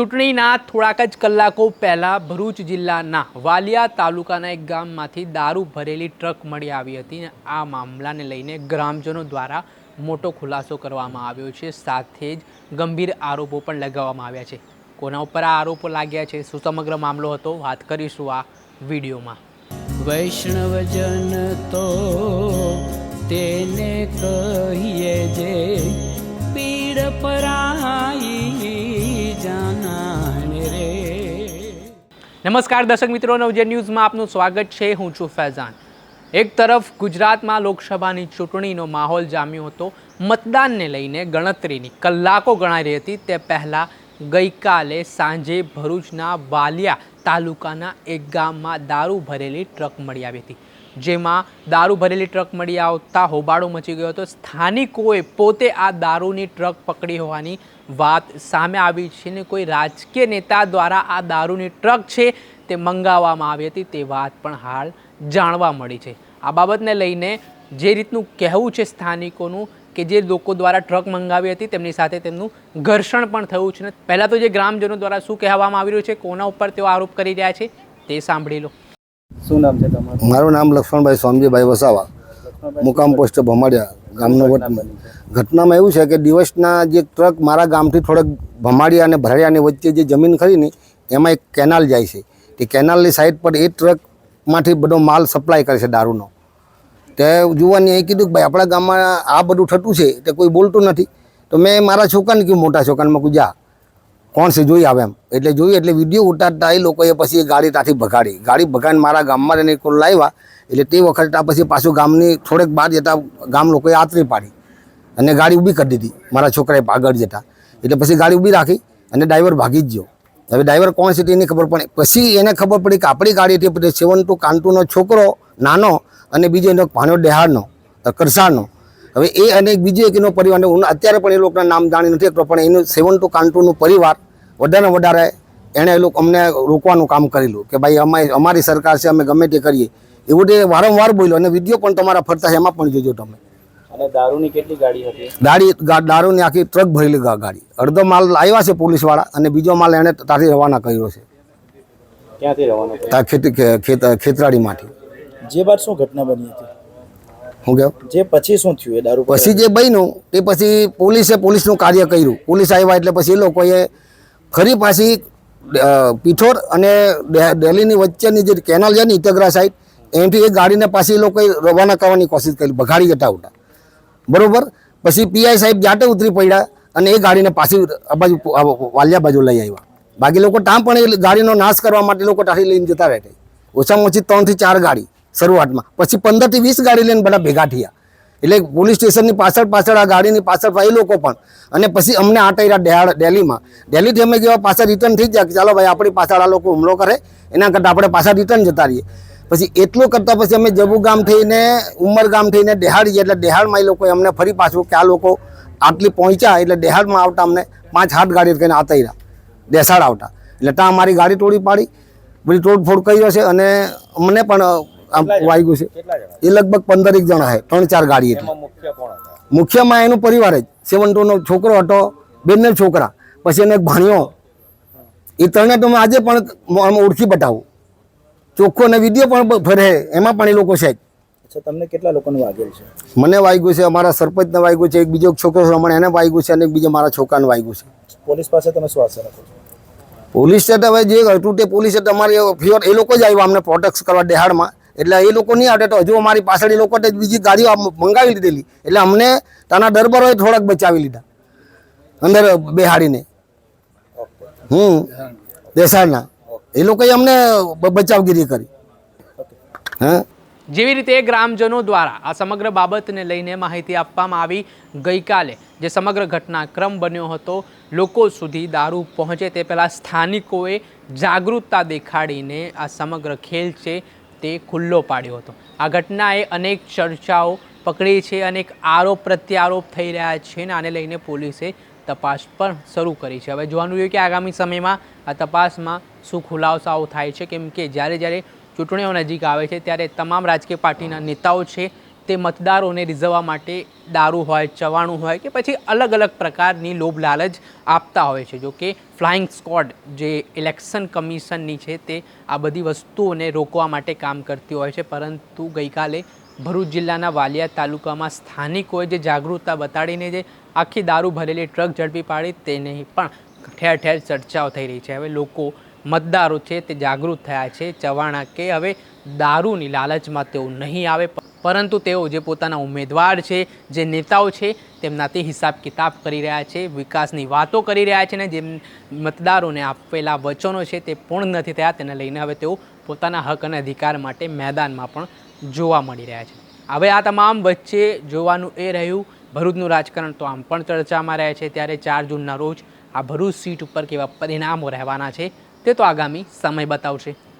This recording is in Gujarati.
ચૂંટણીના થોડાક જ કલાકો પહેલાં ભરૂચ જિલ્લાના વાલિયા તાલુકાના એક ગામમાંથી દારૂ ભરેલી ટ્રક મળી આવી હતી આ મામલાને લઈને ગ્રામજનો દ્વારા મોટો ખુલાસો કરવામાં આવ્યો છે. સાથે જ ગંભીર આરોપો પણ લગાવવામાં આવ્યા છે. કોના ઉપર આ આરોપો લાગ્યા છે શું સમગ્ર મામલો હતો? વાત કરીશું આ વિડીયોમાં. વૈષ્ણવજન તો તેને કહીએ જે પીડ પરાઈ નમસ્કાર દર્શક મિત્રો, નવજે ન્યૂઝમાં આપનું સ્વાગત છે. હું છું ફૈઝાન. એક તરફ ગુજરાતમાં લોકસભાની ચૂંટણીનો માહોલ જામ્યો હતો. મતદાનને લઈને ગણતરીની કલાકો ગણાઈ રહી હતી. તે પહેલાં ગઈકાલે સાંજે ભરૂચના વાલિયા તાલુકાના એક ગામમાં દારૂ ભરેલી ટ્રક મળી આવી હતી. જેમાં દારૂ ભરેલી ટ્રક મળી આવતા હોબાળો મચી ગયો હતો. સ્થાનિકોએ પોતે આ દારૂની ટ્રક પકડી હોવાની વાત સામે આવી છે ને કોઈ રાજકીય નેતા દ્વારા આ દારૂની ટ્રક છે તે મંગાવવામાં આવી હતી તે વાત પણ હાલ જાણવા મળી છે. આ બાબતને લઈને જે રીતનું કહેવું છે સ્થાનિકોનું કે જે લોકો દ્વારા ટ્રક મંગાવી હતી તેમની સાથે તેમનું ઘર્ષણ પણ થયું છે ને પહેલાં તો જે ગ્રામજનો દ્વારા શું કહેવામાં આવી રહ્યું છે, કોના ઉપર તેઓ આરોપ કરી રહ્યા છે તે સાંભળી લો. શું નામ છે તમારું? મારું નામ લક્ષ્મણભાઈ સ્વામીભાઈ વસાવા. મુકામ પોસ્ટ ભમાડિયા ગામનો ઘટનામાં એવું છે કે દિવસના જે ટ્રક મારા ગામથી થોડાક ભમાડિયા અને ભરાડિયાની વચ્ચે જે જમીન ખરી ને એમાં એક કેનાલ જાય છે. તે કેનાલની સાઈડ પર એ ટ્રકમાંથી બધો માલ સપ્લાય કરે છે દારૂનો. તે જુવાની એ કીધું કે ભાઈ આપણા ગામમાં આ બધું થતું છે તે કોઈ બોલતું નથી. તો મેં મારા છોકરાને કીધું મોટા છોકરાને મૂકું જા. કોણ છે જોઈ આવે એમ. એટલે જોયું એટલે વીડિયો ઉતારતા એ લોકોએ પછી એ ગાડી ત્યાંથી ભગાડી. ગાડી ભગાડીને મારા ગામમાં એને કોલ લાવ્યા. એટલે તે વખતે ત્યાં પછી પાછું ગામની થોડેક બહાર જતા ગામ લોકોએ આતરી પાડી અને ગાડી ઊભી કરી દીધી. મારા છોકરાએ આગળ જતા. એટલે પછી ગાડી ઊભી રાખી અને ડ્રાઈવર ભાગી જ ગયો. હવે ડ્રાઈવર કોણ છે તેની ખબર પડે પછી એને ખબર પડી કે આપણી ગાડી હતી પછી સેવન ટુ કાંટુનો છોકરો, નાનો અને બીજો એનો ભાણો ડેહાડનો કરસાણનો હવે એ અને બીજી બીજો એક એનો પરિવાર હું અત્યારે પણ એ લોકોના નામ જાણી નથી શકતો પણ એનું સેવન ટુ કાંટુનું પરિવાર વધારે વધારે એણે એ લોકો અમને રોકવાનું કામ કરેલું કે ભાઈ અમારી અમારી સરકાર છે અમે ગમે તે કરીએ. એવું તે વારંવાર બોલ્યો અને વીડિયો પણ તમારા ફરતા છે એમાં પણ જોજો તમે. અને દારૂની કેટલી ગાડી હતી? ગાડી દારૂની આખી ટ્રક ભરેલી ગાડી. અડધો માલ આવ્યા છે પોલીસવાળા અને બીજો માલ એણે ત્યાંથી રવાના કર્યો છે. ક્યાંથી ખે- ખેતરાડીમાંથી. જે બાદ શું ઘટના બની હતી? હું કહ્યું જે પછી શું થયું એ દારૂ પછી જે બન્યું તે પછી પોલીસે પોલીસનું કાર્ય કર્યું. પોલીસ આવ્યા એટલે પછી એ લોકોએ ફરી પાછી પીઠોર અને દિલ્હીની વચ્ચેની જે કેનાલ છે ને ઇતગરા સાઈડ એનાથી એ ગાડીને પાછી એ લોકોએ રવાના કરવાની કોશિશ કરી ભગાડી જતા ઉઠા બરોબર? પછી પીઆઈ સાહેબ જાતે ઉતરી પડ્યા અને એ ગાડીને પાછી બાજુ વાલિયા બાજુ લઈ આવ્યા. બાકી લોકો ટામ પણ એ ગાડીનો નાશ કરવા માટે લોકો ત્યાંથી લઈને જતા રહેતા ઓછામાં ઓછી ત્રણથી ચાર ગાડી. શરૂઆતમાં. પછી પંદરથી વીસ ગાડી લઈને બધા ભેગા થયા. એટલે પોલીસ સ્ટેશનની પાછળ પાછળ આ ગાડીની પાછળ એ લોકો પણ. અને પછી અમને આટૈરા ડેહાડ દિલ્હીમાં દિલ્હીથી અમે ગયા પાછા રિટર્ન થઈ ગયા કે ચાલો ભાઈ આપણી પાછળ આ લોકો હુમલો કરે, એના કરતાં આપણે પાછા રિટર્ન જતા રહીએ. પછી એટલું કરતાં પછી અમે જબુ ગામ થઈને, ઉમર ગામ થઈને દેહાડ ગયા એટલે દેહાડમાં એ લોકોએ અમને ફરી પાછું કે આ લોકો આટલી પહોંચ્યા એટલે દેહાડમાં આવતા અમને પાંચ હાથ ગાડી કરીને આતૈરા દેસાડ આવતા. એટલે ત્યાં અમારી ગાડી તોડી પાડી. બધી તોડફોડ કર્યો છે અને અમને પણ આમ વાગ્યું છે. એ લગભગ પંદર એક જણા છે ત્રણ ચાર ગાડી હતી. મુખ્યમાં એનો પરિવાર જ. સેવન ટુનો છોકરો હતો બેનનો છોકરા. પછી એને ભાણ્યો. એ ત્રણે તો મેં આજે પણ આમ ઓળખી બતાવું. ચોખ્ખો અને વીડિયો પણ ફરે. એમાં પણ એ લોકો છે તમને કેટલા લોકોને વાગેલ છે? મને વાગ્યું છે અમારા સરપંચને વાગ્યું છે એક બીજો છોકરો રમણ એને વાગ્યું છે અને એક બીજો મારા છોકરાને વાગ્યું છે. પોલીસ પાસે તમે શું આશા રાખો છો? પોલીસ સ્ટેટ હવે જે હતું તે પોલીસ સ્ટેટ અમારે ફ્યોર એ લોકો જ આવ્યા અમને પ્રોટેક્ટ કરવા દેહાડમાં એટલે એ લોકો નહીં આવે તો હજુ અમારી પાછળ એ લોકો બીજી ગાડીઓ મંગાવી લીધેલી. એટલે અમને ત્યાંના દરબારોએ થોડાક બચાવી લીધા. અંદર બેહાડીને. હમ. દેસાડના એ લોકોએ અમને બચાવગીરી કરી. હા? જેવી રીતે ગ્રામજનો દ્વારા આ સમગ્ર બાબતને લઈને માહિતી આપવામાં આવી ગઈકાલે જે સમગ્ર ઘટનાક્રમ બન્યો હતો, લોકો સુધી દારૂ પહોંચે તે પહેલાં સ્થાનિકોએ જાગૃતતા દેખાડીને આ સમગ્ર ખેલ છે તે ખુલ્લો પાડ્યો હતો. આ ઘટનાએ અનેક ચર્ચાઓ પકડી છે, અનેક આરોપ પ્રત્યારોપ થઈ રહ્યા છે અને આને લઈને પોલીસે તપાસ પણ શરૂ કરી છે. હવે જોવાનું રહ્યું કે આગામી સમયમાં આ તપાસમાં શું ખુલાસાઓ થાય છે, કેમ કે જ્યારે જ્યારે ચૂંટણીઓ નજીક આવે છે, ત્યારે તમામ રાજકીય પાર્ટીના નેતાઓ છે તે મતદારોને રીઝવવા માટે દારૂ હોય, ચવાણું હોય કે પછી અલગ અલગ પ્રકારની લોભ લાલચ આપતા હોય છે. જો કે ફ્લાઇંગ સ્કોડ જે ઇલેક્શન કમિશનની છે તે આ બધી વસ્તુઓને રોકવા માટે કામ કરતી હોય છે. પરંતુ ગઈકાલે ભરૂચ જિલ્લાના વાલિયા તાલુકામાં સ્થાનિકોએ જે જાગૃતતા બતાડીને જે આખી દારૂ ભરેલી ટ્રક ઝડપી પાડી તેને પણ ઠેર ઠેર ચર્ચાઓ થઈ રહી છે. હવે લોકો મતદારો છે તે જાગૃત થયા છે ચવાણા કે હવે દારૂની લાલચમાં તેઓ નહીં આવે પરંતુ તેઓ જે પોતાના ઉમેદવાર છે, જે નેતાઓ છે તેમનાથી હિસાબ કિતાબ કરી રહ્યા છે, વિકાસની વાતો કરી રહ્યા છે ને જેમ મતદારોને આપેલા વચનો છે તે પૂર્ણ નથી થયા, તેને લઈને હવે તેઓ પોતાના હક અને અધિકાર માટે મેદાનમાં પણ જોવા મળી રહ્યા છે. હવે આ તમામ વચ્ચે જોવાનું એ રહ્યું, ભરૂચનું રાજકારણ તો આમ પણ ચર્ચામાં રહે છે, ત્યારે ચાર જૂનના રોજ આ ભરૂચ સીટ ઉપર કેવા પરિણામો રહેવાના છે, તે તો આગામી સમય બતાવશે.